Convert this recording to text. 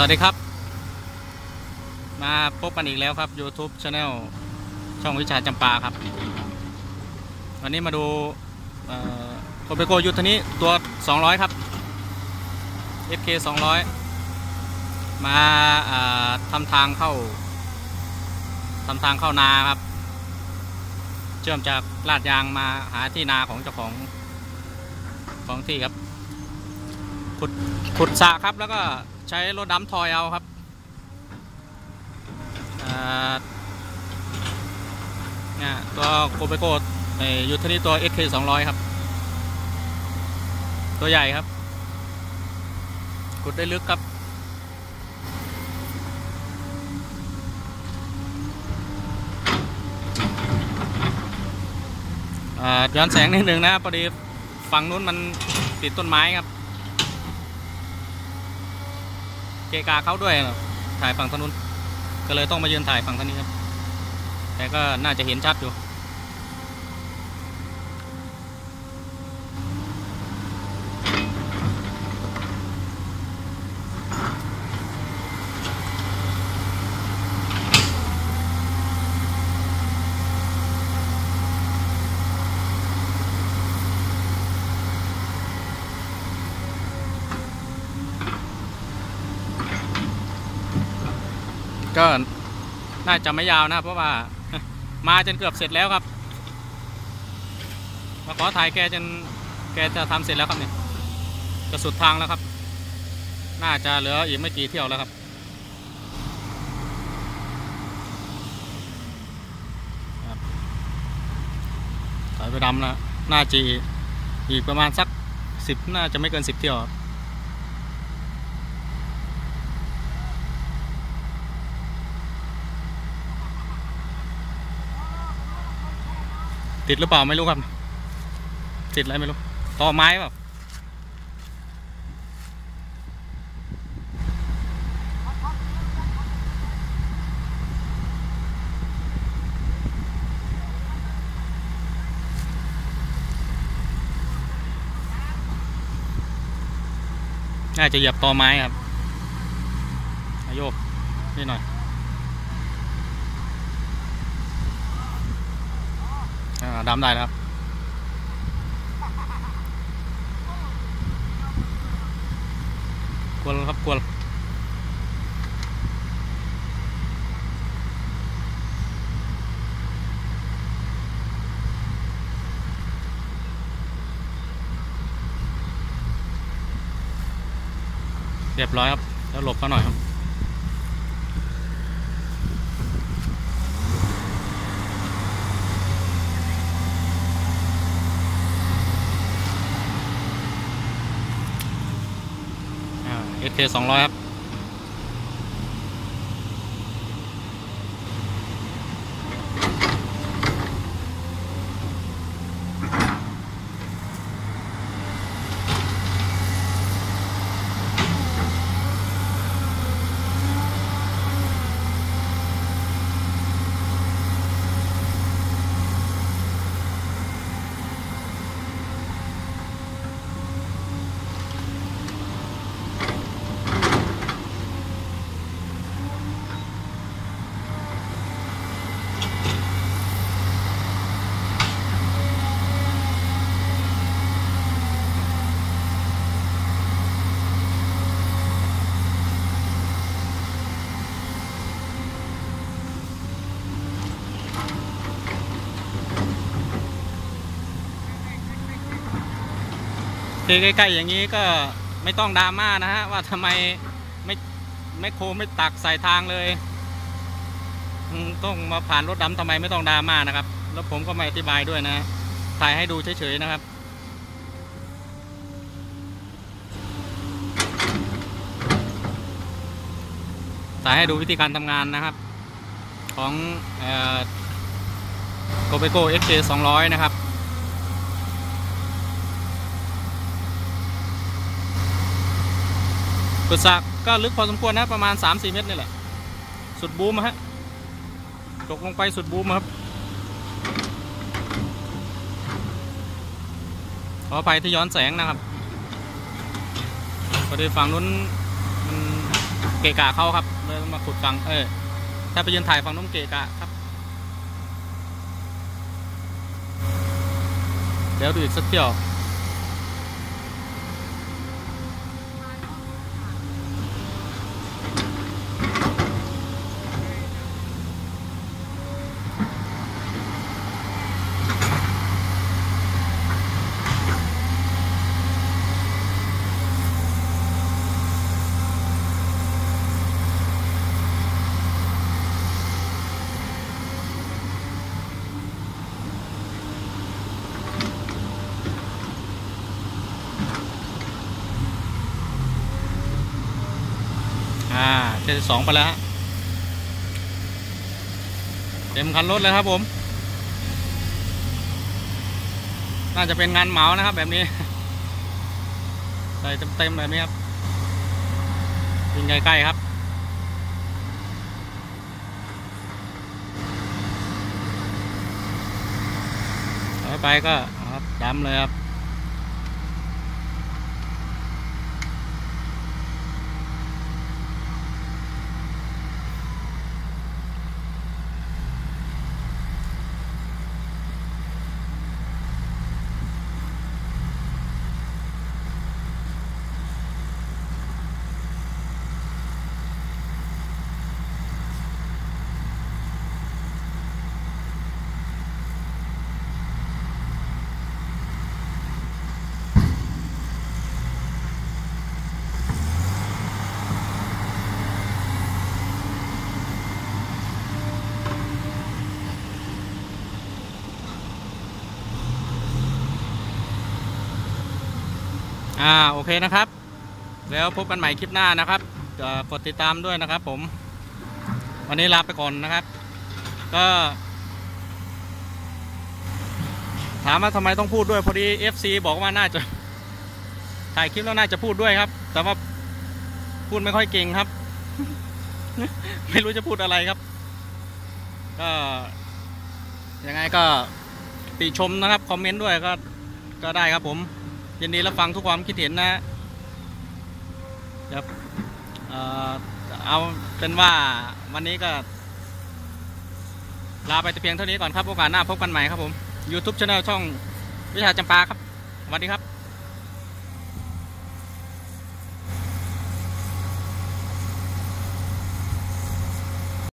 สวัสดีครับ มาพบกันอีกแล้วครับ YouTube Channel ช่องวิชาจำปาครับ วันนี้มาดูโคเปโกยุทนี้ตัว 200 ครับ SK 200มาอ่าทำทางเข้าทำทางเข้านาครับ เชื่อมจากลาดยางมาหาที่นาของเจ้าของของที่ครับขุดขุดสระครับแล้วก็ ใช้รถดำทอยเอาครับอ่าเนี่ยตัวโกเบโกไอยุทนี้ตัว SK 200 ครับ ตัวใหญ่ครับขุดได้ลึกครับย้อนแสงนิดนึงนะพอดีฝั่งนู้นมันติดต้นไม้ครับ เกกาเขาด้วยนะถ่ายฝั่งถนนก็เลยต้องมายืนถ่ายฝั่งทางนี้ครับ แต่ก็น่าจะเห็นชัดอยู่ ก็น่าจะไม่ยาวนะเพราะว่ามาจนเกือบเสร็จแล้วครับมาขอถ่ายแกจนแกจะทำเสร็จแล้วครับเนี่ยจะสุดทางแล้วครับ น่าจะเหลืออีกไม่กี่เที่ยวแล้วครับครับสายไปดำแล้วน่าจะอีกประมาณสักสิบน่าจะไม่เกินสิบเที่ยวครับ ติดหรือเปล่าไม่รู้ครับ ติดอะไรไม่รู้ต่อไม้เปล่าน่าจะเหยียบต่อไม้ครับโยกนี่หน่อย อ่า ดำได้แล้วครับกวนครับกวนเรียบร้อยครับ แล้วหลบเขาหน่อยครับ เอ สเคสองร้อยครับ คือใกล้ๆอย่างนี้ก็ไม่ต้องดราม่านะฮะ ว่าทำไมไม่ไม่โคไม่ตักใส่ทางเลยต้องมาผ่านรถดำทำไมไม่ต้องดราม่านะครับ แล้วผมก็ไม่อธิบายด้วยนะถ่ายให้ดูเฉยๆนะครับถ่ายให้ดูวิธีการทำงานนะครับ ของโกเบโก้ XJ 200 นะครับ ขุดสระก็ลึกพอสมควรนะประมาณ 3-4 เมตรนี่แหละ สุดบูมฮะตกลงไปสุดบูมครับขออภัยที่ย้อนแสงนะครับพอดีฝั่งนู้นมันเกะกะเขาครับเลยมาขุดฝั่งเออถ้าไปยืนถ่ายฝั่งนู้นเกะกะครับเดี๋ยวดูอีกสักเที่ยว อ่าเจ็ดสองไปแล้วฮะเต็มคันรถเลยครับผม น่าจะเป็นงานเหมานะครับแบบนี้ ใส่เต็มๆแบบนี้ครับยิงใกล้ๆครับไปก็ครับดำเลยครับ อ่าโอเคนะครับ แล้วพบกันใหม่คลิปหน้านะครับกดติดตามด้วยนะครับ ผม วันนี้ลาไปก่อนนะครับ ก็ ถามว่าทำไมต้องพูดด้วยพอดี FC บอกว่าน่าจะถ่ายคลิปแล้วน่าจะพูดด้วยครับ แต่ว่าพูดไม่ค่อยเก่งครับ ไม่รู้จะพูดอะไรครับ ก็ยังไงก็ติชมนะครับ คอมเมนต์ด้วยก็ก็ได้ครับผม ยินดีรับฟังทุกความคิดเห็นนะครับเอาเป็นว่าวันนี้ก็ลาไปแต่เพียงเท่านี้ก่อนครับ โอกาสหน้าพบกันใหม่ครับผม YouTube Channel ช่องวิชาจำปาครับสวัสดีครับ